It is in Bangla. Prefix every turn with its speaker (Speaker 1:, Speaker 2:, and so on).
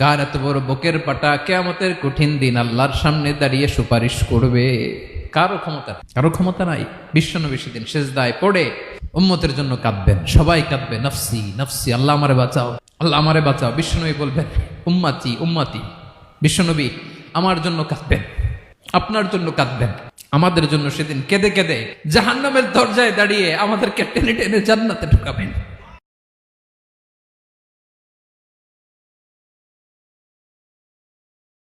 Speaker 1: কার এত বড় বকের পাটা কেয়ামতের কঠিন দিন আল্লাহর সামনে দাঁড়িয়ে সুপারিশ করবে। কারও ক্ষমতা কারও ক্ষমতা নাই। বিশ্বনবী সেদিন শেষদায় পড়ে উম্মতের জন্য কাঁদবেন। সবাই কাঁদবে নফসি নফসি আল্লাহ আমারে বাঁচাও আল্লাহ আমারে বাঁচাও। বিশ্বনবী বলবেন উম্মাতি উম্মাতি বিশ্বনবী আমার জন্য কাঁদবেন আপনার জন্য কাঁদবেন। আমাদের জন্য সেদিন কেঁদে কেঁদে জাহান্নামের দরজায় দাঁড়িয়ে আমাদেরকে টেনে টেনে জান্নাতে ঢুকাবেন।